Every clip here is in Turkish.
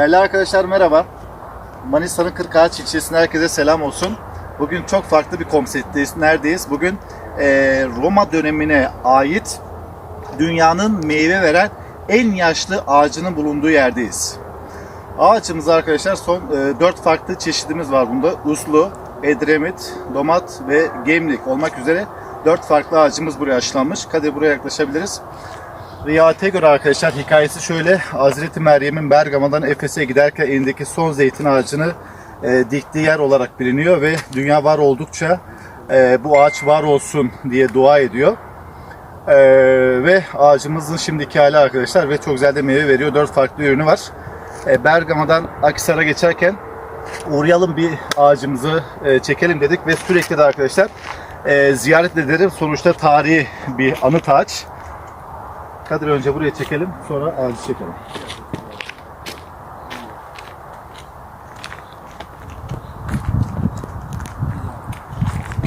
Değerli arkadaşlar merhaba. Manisa'nın Kırkağaç ilçesine herkese selam olsun. Bugün çok farklı bir konseptteyiz. Neredeyiz? Bugün eee, Roma dönemine ait dünyanın meyve veren en yaşlı ağacının bulunduğu yerdeyiz. Ağaçımız arkadaşlar son 4 farklı çeşidimiz var bunda. Uslu, Edremit, Domat ve Gemlik olmak üzere 4 farklı ağacımız buraya aşılanmış. Kadir buraya yaklaşabiliriz. Rivayete göre arkadaşlar hikayesi şöyle. Hazreti Meryem'in Bergama'dan Efes'e giderken elindeki son zeytin ağacını e, diktiği yer olarak biliniyor ve dünya var oldukça e, bu ağaç var olsun diye dua ediyor. E, ve ağacımızın şimdiki hali arkadaşlar ve çok güzel de meyve veriyor. Dört farklı ürünü var. E, Bergama'dan Akhisar'a geçerken uğrayalım bir ağacımızı e, çekelim dedik ve sürekli de arkadaşlar e, ziyaret ederim. Sonuçta tarihi bir anıt ağaç. Kadir önce buraya çekelim, sonra ağacı çekelim.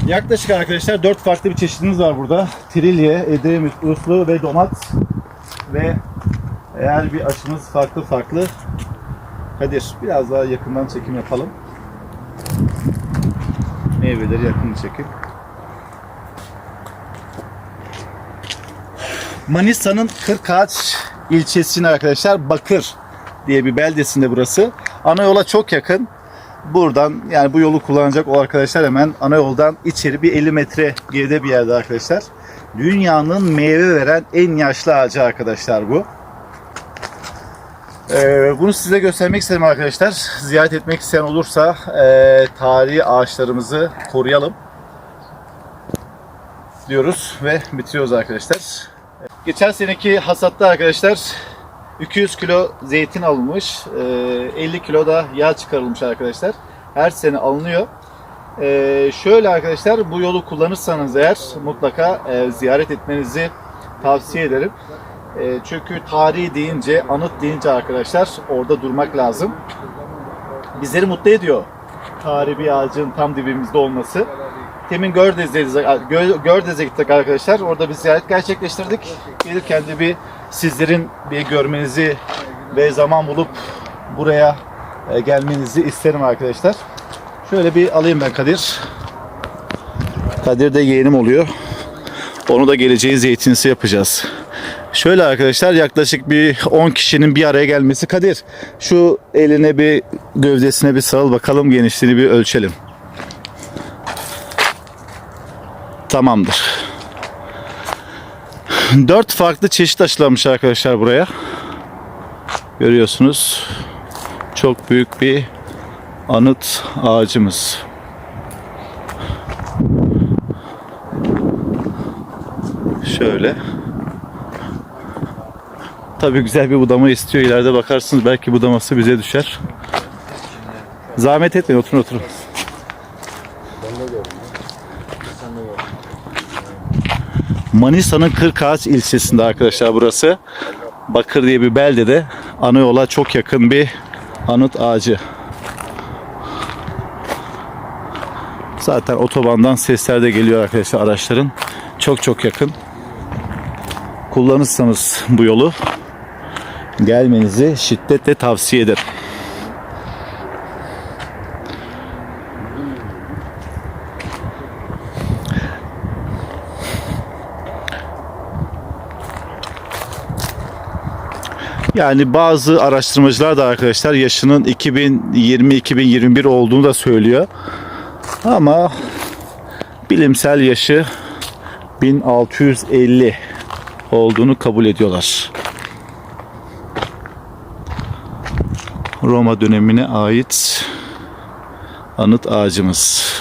Yaklaşık arkadaşlar dört farklı bir çeşidimiz var burada. Trilye, edremit, uslu ve domat. Ve eğer bir aşımız farklı farklı. Kadir biraz daha yakından çekim yapalım. Meyveleri yakın çekin. Manisa'nın Kırkağaç ilçesine arkadaşlar Bakır diye bir beldesinde burası. Ana yola çok yakın. Buradan yani bu yolu kullanacak o arkadaşlar hemen ana yoldan içeri bir 50 metre geride bir yerde arkadaşlar. Dünyanın meyve veren en yaşlı ağacı arkadaşlar bu. Ee, bunu size göstermek istedim arkadaşlar. Ziyaret etmek isteyen olursa e, tarihi ağaçlarımızı koruyalım diyoruz ve bitiriyoruz arkadaşlar. Geçen seneki hasatta arkadaşlar 200 kilo zeytin alınmış, e, 50 kilo da yağ çıkarılmış arkadaşlar. Her sene alınıyor. Şöyle arkadaşlar bu yolu kullanırsanız eğer mutlaka ziyaret etmenizi tavsiye ederim. Çünkü tarihi deyince, anıt deyince arkadaşlar orada durmak lazım. Bizleri mutlu ediyor tarihi bir ağacın tam dibimizde olması. Temin Gördez'deyiz. Gö- Gördez'e gittik arkadaşlar. Orada bir ziyaret gerçekleştirdik. Gelirken de bir sizlerin bir görmenizi ve zaman bulup buraya e, gelmenizi isterim arkadaşlar. Şöyle bir alayım ben Kadir. Kadir de yeğenim oluyor. Onu da geleceği zeytinisi yapacağız. Şöyle arkadaşlar yaklaşık bir 10 kişinin bir araya gelmesi. Kadir şu eline bir gövdesine bir sarıl bakalım genişliğini bir ölçelim. Tamamdır. Dört farklı çeşit aşılanmış arkadaşlar buraya. Görüyorsunuz. Çok büyük bir anıt ağacımız. Şöyle. Tabii güzel bir budama istiyor. İleride bakarsınız belki budaması bize düşer. Zahmet etmeyin oturun oturun. Manisa'nın Kırkağaç ilçesinde arkadaşlar burası. Bakır diye bir beldede ana yola çok yakın bir anıt ağacı. Zaten otobandan sesler de geliyor arkadaşlar araçların. Çok çok yakın. Kullanırsanız bu yolu gelmenizi şiddetle tavsiye ederim. Yani bazı araştırmacılar da arkadaşlar yaşının 2020-2021 olduğunu da söylüyor. Ama bilimsel yaşı 1650 olduğunu kabul ediyorlar. Roma dönemine ait anıt ağacımız.